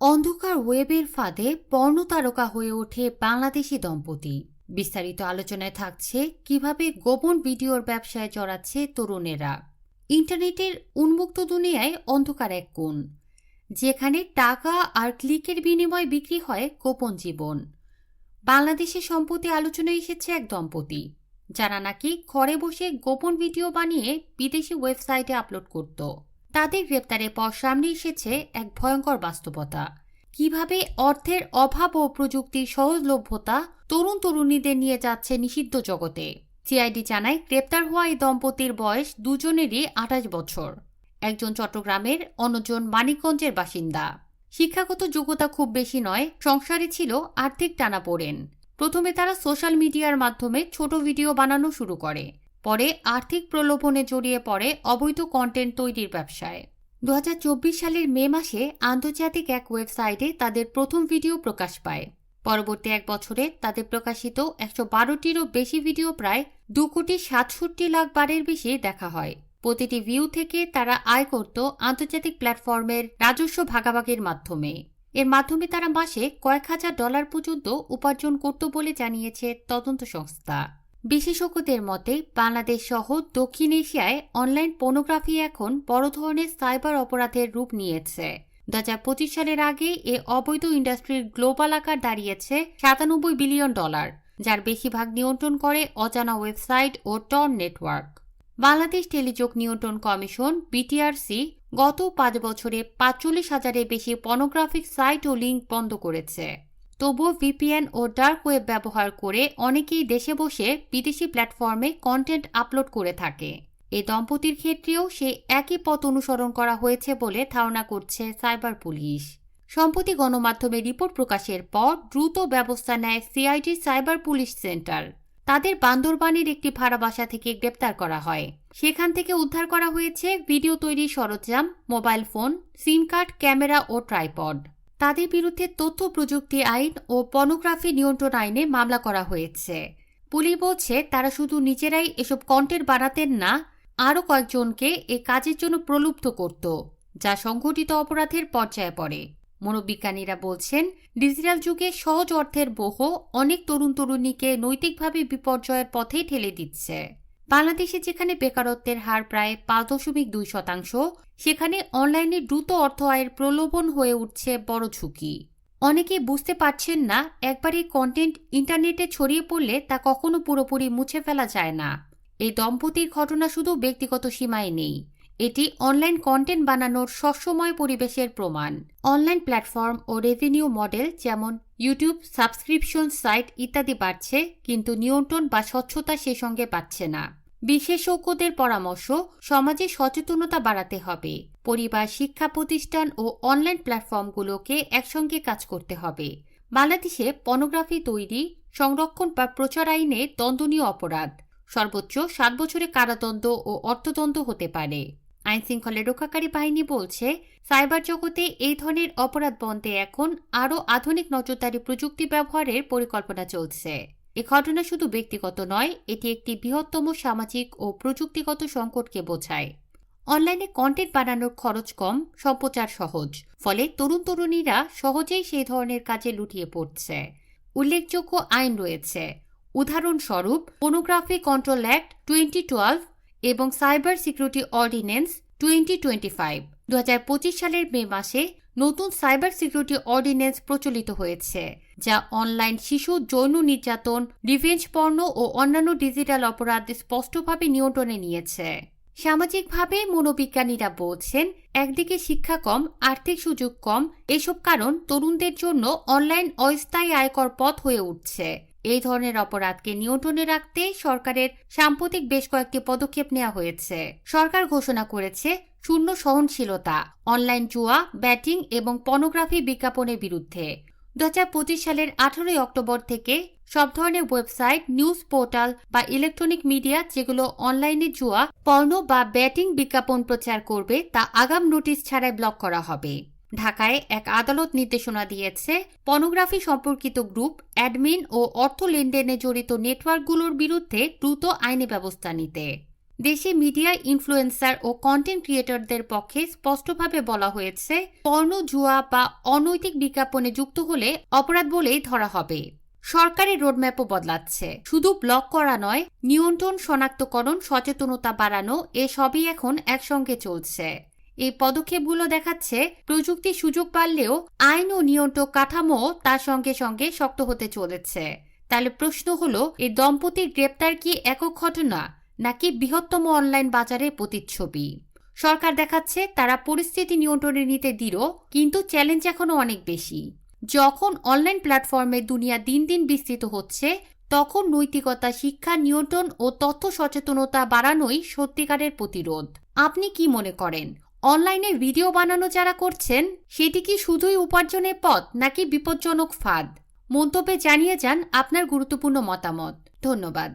অন্ধকার ওয়েবের ফাঁদে পর্ণতারকা হয়ে ওঠে বাংলাদেশি দম্পতি। বিস্তারিত আলোচনায় থাকছে কীভাবে গোপন ভিডিওর ব্যবসায় জড়াচ্ছে তরুণেরা। ইন্টারনেটের উন্মুক্ত দুনিয়ায় অন্ধকার এক কোণ, যেখানে টাকা আর ক্লিকের বিনিময়ে বিক্রি হয় গোপন জীবন। বাংলাদেশে সম্প্রতি আলোচনায় এসেছে এক দম্পতি, যারা নাকি ঘরে বসে গোপন ভিডিও বানিয়ে বিদেশি ওয়েবসাইটে আপলোড করত। তাদের গ্রেপ্তারের পর সামনে এসেছে এক ভয়ঙ্কর বাস্তবতা। কীভাবে অর্থের অভাব ও প্রযুক্তির সহজলভ্যতা তরুণ তরুণীদের নিয়ে যাচ্ছে নিষিদ্ধ জগতে। সিআইডি জানায়, গ্রেপ্তার হওয়া এই দম্পতির বয়স দুজনেরই আঠাশ বছর। একজন চট্টগ্রামের, অন্যজন মানিকগঞ্জের বাসিন্দা। শিক্ষাগত যোগ্যতা খুব বেশি নয়, সংসারে ছিল আর্থিক টানাপোড়েন প্রথমে তারা সোশ্যাল মিডিয়ার মাধ্যমে ছোট ভিডিও বানানো শুরু করে। পরে আর্থিক প্রলোভনে জড়িয়ে পড়ে অবৈধ কন্টেন্ট তৈরির ব্যবসায়। দু হাজার চব্বিশ সালের মে মাসে আন্তর্জাতিক এক ওয়েবসাইটে তাদের প্রথম ভিডিও প্রকাশ পায়। পরবর্তী এক বছরে তাদের প্রকাশিত একশো বারোটিরও বেশি ভিডিও প্রায় দু কোটি সাতষট্টি লাখ বারের বেশি দেখা হয়। প্রতিটি ভিউ থেকে তারা আয় করত আন্তর্জাতিক প্ল্যাটফর্মের রাজস্ব ভাগাভাগির মাধ্যমে। এর মাধ্যমে তারা মাসে কয়েক হাজার ডলার পর্যন্ত উপার্জন করত বলে জানিয়েছে তদন্ত সংস্থা। বিশেষজ্ঞদের মতে, বাংলাদেশ সহ দক্ষিণ এশিয়ায় অনলাইন পর্নোগ্রাফি এখন বড় ধরনের সাইবার অপরাধের রূপ নিয়েছে। দু হাজার পঁচিশ সালের আগে এ অবৈধ ইন্ডাস্ট্রির গ্লোবাল আকার দাঁড়িয়েছে সাতানব্বই বিলিয়ন ডলার, যার বেশিরভাগ নিয়ন্ত্রণ করে অজানা ওয়েবসাইট ও টর্ন নেটওয়ার্ক। বাংলাদেশ টেলিযোগ নিয়ন্ত্রণ কমিশন, বিটিআরসি, গত পাঁচ বছরে পাঁচচল্লিশ হাজারের বেশি পর্নোগ্রাফিক সাইট ও লিঙ্ক বন্ধ করেছে। তবুও ভিপিএন ও ডার্ক ওয়েব ব্যবহার করে অনেকেই দেশে বসে বিদেশি প্ল্যাটফর্মে কন্টেন্ট আপলোড করে থাকে। এই দম্পতির ক্ষেত্রেও সে একই পথ অনুসরণ করা হয়েছে বলে ধারণা করছে সাইবার পুলিশ। সম্প্রতি গণমাধ্যমে রিপোর্ট প্রকাশের পর দ্রুত ব্যবস্থা নেয় সিআইডি সাইবার পুলিশ সেন্টার। তাদের বান্দরবানের একটি ভাড়া বাসা থেকে গ্রেপ্তার করা হয়। সেখান থেকে উদ্ধার করা হয়েছে ভিডিও তৈরির সরঞ্জাম, mobile phone, SIM card, camera ও ট্রাইপড। তাদের বিরুদ্ধে তথ্য প্রযুক্তি আইন ও পর্নোগ্রাফি নিয়ন্ত্রণ আইনে মামলা করা হয়েছে। পুলিশ বলছে, তারা শুধু নিজেরাই এসব কন্টেন্ট বানাতেন না, আরও কয়েকজনকে এ কাজের জন্য প্রলুব্ধ করত, যা সংঘটিত অপরাধের পর্যায়ে পড়ে। মনোবিজ্ঞানীরা বলছেন, ডিজিটাল যুগে সহজ অর্থের বহ অনেক তরুণ তরুণীকে নৈতিকভাবে বিপর্যয়ের পথেই ঠেলে দিচ্ছে। বাংলাদেশে যেখানে বেকারত্বের হার প্রায় পাঁচ দশমিক দুই শতাংশ, সেখানে অনলাইনে দ্রুত অর্থ আয়ের প্রলোভন হয়ে উঠছে বড় ঝুঁকি। অনেকে বুঝতে পারছেন না, একবার এই কন্টেন্ট ইন্টারনেটে ছড়িয়ে পড়লে তা কখনো পুরোপুরি মুছে ফেলা যায় না। এই দম্পতির ঘটনা শুধু ব্যক্তিগত সীমায় নেই। এটি অনলাইন কন্টেন্ট বানানোর সবসময় পরিবেশের প্রমাণ। অনলাইন প্ল্যাটফর্ম ও রেভিনিউ মডেল যেমন ইউটিউব, সাবস্ক্রিপশন, সাইট ইত্যাদি বাড়ছে, কিন্তু নিয়ন্ত্রণ বা স্বচ্ছতা সে সঙ্গে পাচ্ছে না। বিশেষজ্ঞদের পরামর্শ, সমাজে সচেতনতা বাড়াতে হবে। পরিবার, শিক্ষা প্রতিষ্ঠান ও অনলাইন প্ল্যাটফর্মগুলোকে একসঙ্গে কাজ করতে হবে। বাংলাদেশে পর্নোগ্রাফি তৈরি, সংরক্ষণ বা প্রচার আইনে দণ্ডনীয় অপরাধ। সর্বোচ্চ সাত বছরের কারাদণ্ড ও অর্থদণ্ড হতে পারে। আইন শৃঙ্খলা রক্ষাকারী বাহিনী বলছে, সাইবার জগতে এই ধরনের অপরাধ বন্ধে এখন আরও আধুনিক নজরদারি প্রযুক্তি ব্যবহারের পরিকল্পনা চলছে। এ ঘটনা শুধু ব্যক্তিগত নয়, এটি একটি বৃহত্তম সামাজিক ও প্রযুক্তিগত সংকটকে বোঝায়। অনলাইনে কন্টেন্ট বানানোর খরচ কম, সম্প্রচার সহজ, ফলে তরুণ তরুণীরা সহজেই সেই ধরনের কাজে লুটিয়ে পড়ছে। উল্লেখযোগ্য আইন রয়েছে। উদাহরণস্বরূপ pornography control act twenty twelve এবং cyber security ordinance twenty twenty five দু হাজার পঁচিশ সালের মে মাসে নতুন সাইবার সিকিউরিটি অর্ডিন্যান্স প্রচলিত হয়েছে, যা অনলাইন শিশু, যৌন নির্যাতন, রিভেঞ্জ পর্ণ ও অন্যান্য ডিজিটাল অপরাধ স্পষ্টভাবে নিয়ন্ত্রণে নিয়েছে। সামাজিকভাবে মনোবিজ্ঞানীরা বলছেন, একদিকে শিক্ষা কম, আর্থিক সুযোগ কম, এসব কারণ তরুণদের জন্য অনলাইন অস্থায়ী আয়কর পথ হয়ে উঠছে। এই ধরনের অপরাধকে নিয়ন্ত্রণে রাখতে সরকারের সাম্প্রতিক বেশ কয়েকটি পদক্ষেপ নেওয়া হয়েছে। সরকার ঘোষণা করেছে শূন্য সহনশীলতা, অনলাইন জুয়া, ব্যাটিং এবং পর্নোগ্রাফি বিজ্ঞাপনের বিরুদ্ধে। দু হাজার পঁচিশ সালের আঠারোই অক্টোবর থেকে সব ধরনের ওয়েবসাইট, নিউজ পোর্টাল বা ইলেকট্রনিক মিডিয়া যেগুলো অনলাইনে জুয়া পর্ণ বা ব্যাটিং বিজ্ঞাপন প্রচার করবে তা আগাম নোটিশ ছাড়াই ব্লক করা হবে। ঢাকায় এক আদালত নির্দেশনা দিয়েছে, পর্নোগ্রাফি সম্পর্কিত গ্রুপ, অ্যাডমিন ও অর্থ লেনদেনে জড়িত নেটওয়ার্কগুলোর বিরুদ্ধে দ্রুত আইনি ব্যবস্থা নিতে। দেশে মিডিয়া, ইনফ্লুয়েন্সার ও কন্টেন্ট ক্রিয়েটরদের পক্ষে স্পষ্টভাবে বলা হয়েছে পর্ণ জুয়া বা অনৈতিক বিজ্ঞাপনে যুক্ত হলে অপরাধ বলেই ধরা হবে। সরকারি রোডম্যাপও বদলাচ্ছে। শুধু ব্লক করা নয়, নিয়ন্ত্রণ শনাক্তকরণ, সচেতনতা বাড়ানো, এসবই এখন একসঙ্গে চলছে। এই পদক্ষেপগুলো দেখাচ্ছে প্রযুক্তি সুযোগ বাড়লেও আইন ও নিয়ন্ত্রক কাঠামো তার সঙ্গে সঙ্গে শক্ত হতে চলেছে। তাহলে প্রশ্ন হলো, এই দম্পতির গ্রেপ্তার কি একক ঘটনা, নাকি বৃহত্তম অনলাইন বাজারের প্রতিচ্ছবি? সরকার দেখাচ্ছে তারা পরিস্থিতি নিয়ন্ত্রণে নিতে দৃঢ়, কিন্তু চ্যালেঞ্জ এখনও অনেক বেশি। যখন অনলাইন প্ল্যাটফর্মে দুনিয়া দিন দিন বিস্তৃত হচ্ছে, তখন নৈতিকতা, শিক্ষা, নিয়ন্ত্রণ ও তথ্য সচেতনতা বাড়ানোই সত্যিকারের প্রতিরোধ। আপনি কি মনে করেন? অনলাইনে ভিডিও বানানো যারা করছেন, সেটি কি শুধুই উপার্জনের পথ নাকি বিপজ্জনক ফাঁদ? মন্তব্যে জানিয়ে যান আপনার গুরুত্বপূর্ণ মতামত। ধন্যবাদ।